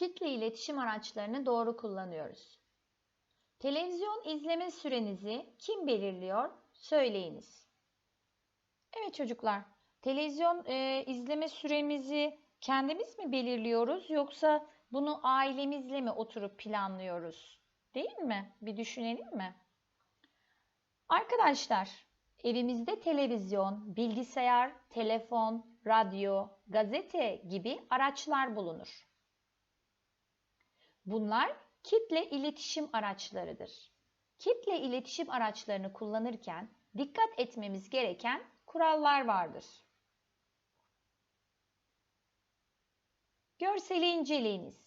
Kitle iletişim araçlarını doğru kullanıyoruz. Televizyon izleme sürenizi kim belirliyor? Söyleyiniz. Evet çocuklar, televizyon e, izleme süremizi kendimiz mi belirliyoruz yoksa bunu ailemizle mi oturup planlıyoruz? Değil mi? Bir düşünelim mi? Arkadaşlar, evimizde televizyon, bilgisayar, telefon, radyo, gazete gibi araçlar bulunur. Bunlar kitle iletişim araçlarıdır. Kitle iletişim araçlarını kullanırken dikkat etmemiz gereken kurallar vardır. Görseli inceleyiniz.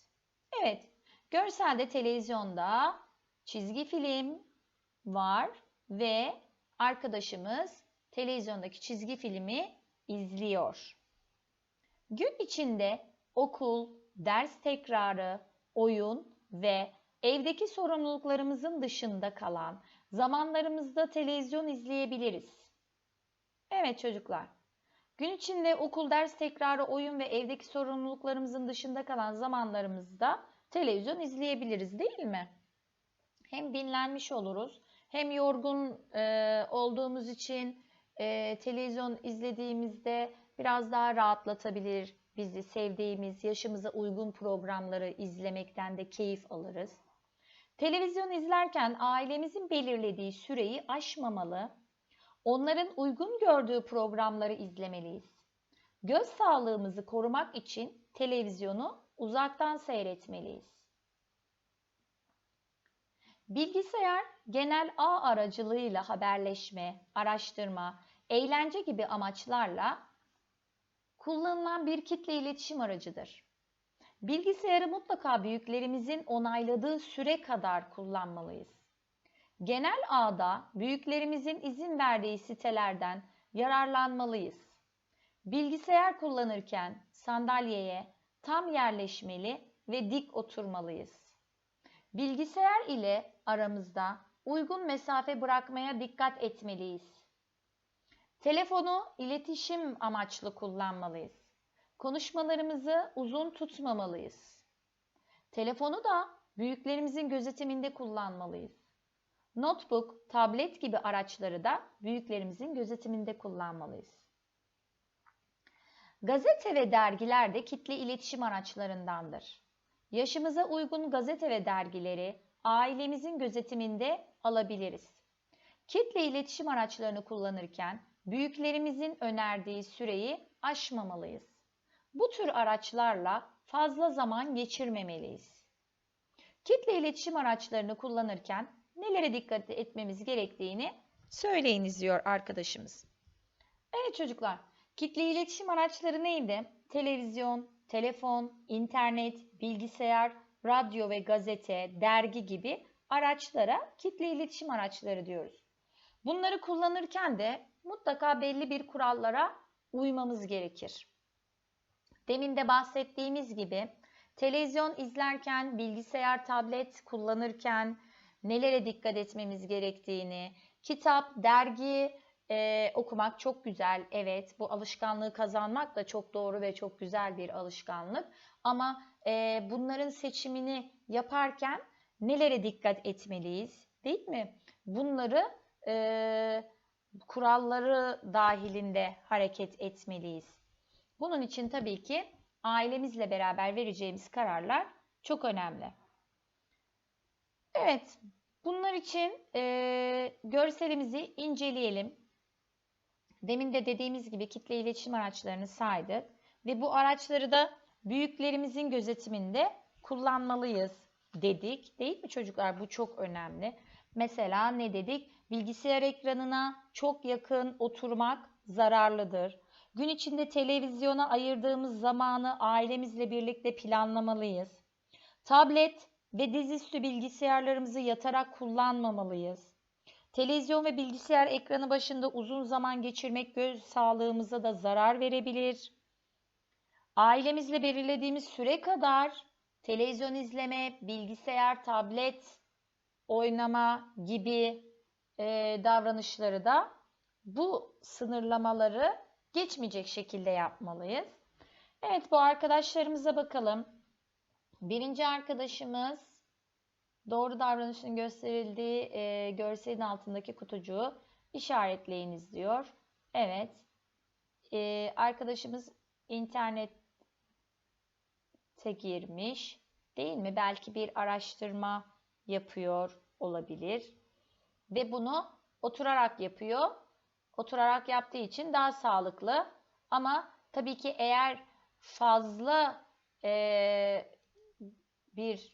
Evet, görselde televizyonda çizgi film var ve arkadaşımız televizyondaki çizgi filmi izliyor. Gün içinde okul, ders tekrarı, oyun ve evdeki sorumluluklarımızın dışında kalan zamanlarımızda televizyon izleyebiliriz. Evet çocuklar. Gün içinde okul, ders tekrarı, oyun ve evdeki sorumluluklarımızın dışında kalan zamanlarımızda televizyon izleyebiliriz değil mi? Hem dinlenmiş oluruz, hem yorgun e, olduğumuz için e, televizyon izlediğimizde biraz daha rahatlatabilir bizi, sevdiğimiz, yaşımıza uygun programları izlemekten de keyif alırız. Televizyon izlerken ailemizin belirlediği süreyi aşmamalı, onların uygun gördüğü programları izlemeliyiz. Göz sağlığımızı korumak için televizyonu uzaktan seyretmeliyiz. Bilgisayar genel ağ aracılığıyla haberleşme, araştırma, eğlence gibi amaçlarla kullanılan bir kitle iletişim aracıdır. Bilgisayarı mutlaka büyüklerimizin onayladığı süre kadar kullanmalıyız. Genel ağda büyüklerimizin izin verdiği sitelerden yararlanmalıyız. Bilgisayar kullanırken sandalyeye tam yerleşmeli ve dik oturmalıyız. Bilgisayar ile aramızda uygun mesafe bırakmaya dikkat etmeliyiz. Telefonu iletişim amaçlı kullanmalıyız. Konuşmalarımızı uzun tutmamalıyız. Telefonu da büyüklerimizin gözetiminde kullanmalıyız. Notebook, tablet gibi araçları da büyüklerimizin gözetiminde kullanmalıyız. Gazete ve dergiler de kitle iletişim araçlarındandır. Yaşımıza uygun gazete ve dergileri ailemizin gözetiminde alabiliriz. Kitle iletişim araçlarını kullanırken büyüklerimizin önerdiği süreyi aşmamalıyız. Bu tür araçlarla fazla zaman geçirmemeliyiz. Kitle iletişim araçlarını kullanırken nelere dikkat etmemiz gerektiğini söyleyiniz diyor arkadaşımız. Evet çocuklar, kitle iletişim araçları neydi? Televizyon, telefon, internet, bilgisayar, radyo ve gazete, dergi gibi araçlara kitle iletişim araçları diyoruz. Bunları kullanırken de mutlaka belli bir kurallara uymamız gerekir. Demin de bahsettiğimiz gibi televizyon izlerken, bilgisayar, tablet kullanırken nelere dikkat etmemiz gerektiğini, kitap, dergi e, okumak çok güzel. Evet, bu alışkanlığı kazanmak da çok doğru ve çok güzel bir alışkanlık. Ama e, bunların seçimini yaparken nelere dikkat etmeliyiz, değil mi? Bunları e, kuralları dahilinde hareket etmeliyiz. Bunun için tabii ki ailemizle beraber vereceğimiz kararlar çok önemli. Evet, bunlar için e, görselimizi inceleyelim. Demin de dediğimiz gibi kitle iletişim araçlarını saydık ve bu araçları da büyüklerimizin gözetiminde kullanmalıyız dedik. Değil mi çocuklar? Bu çok önemli. Mesela ne dedik? Bilgisayar ekranına çok yakın oturmak zararlıdır. Gün içinde televizyona ayırdığımız zamanı ailemizle birlikte planlamalıyız. Tablet ve dizüstü bilgisayarlarımızı yatarak kullanmamalıyız. Televizyon ve bilgisayar ekranı başında uzun zaman geçirmek göz sağlığımıza da zarar verebilir. Ailemizle belirlediğimiz süre kadar televizyon izleme, bilgisayar, tablet oynama gibi e, davranışları da bu sınırlamaları geçmeyecek şekilde yapmalıyız. Evet bu arkadaşlarımıza bakalım. Birinci arkadaşımız doğru davranışın gösterildiği e, görselin altındaki kutucuğu işaretleyiniz diyor. Evet. E, arkadaşımız internete girmiş. Değil mi? Belki bir araştırma yapıyor olabilir. Ve bunu oturarak yapıyor. Oturarak yaptığı için daha sağlıklı. Ama tabii ki eğer fazla e, bir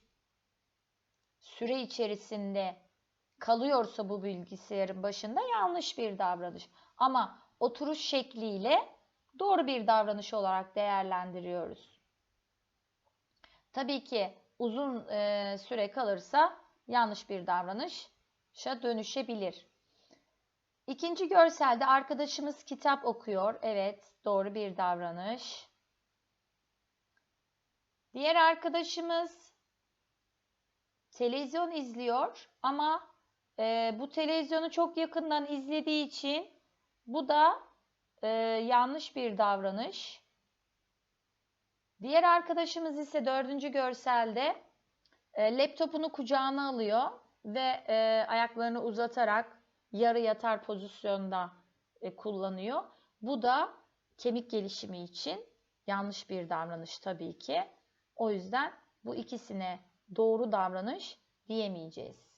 süre içerisinde kalıyorsa bu bilgisayarın başında yanlış bir davranış. Ama oturuş şekliyle doğru bir davranış olarak değerlendiriyoruz. Tabii ki uzun e, süre kalırsa yanlış bir davranışa dönüşebilir. İkinci görselde arkadaşımız kitap okuyor. Evet, doğru bir davranış. Diğer arkadaşımız televizyon izliyor ama e, bu televizyonu çok yakından izlediği için bu da e, yanlış bir davranış. Diğer arkadaşımız ise dördüncü görselde e, laptopunu kucağına alıyor ve e, ayaklarını uzatarak yarı yatar pozisyonda e, kullanıyor. Bu da kemik gelişimi için yanlış bir davranış tabii ki. O yüzden bu ikisine doğru davranış diyemeyeceğiz.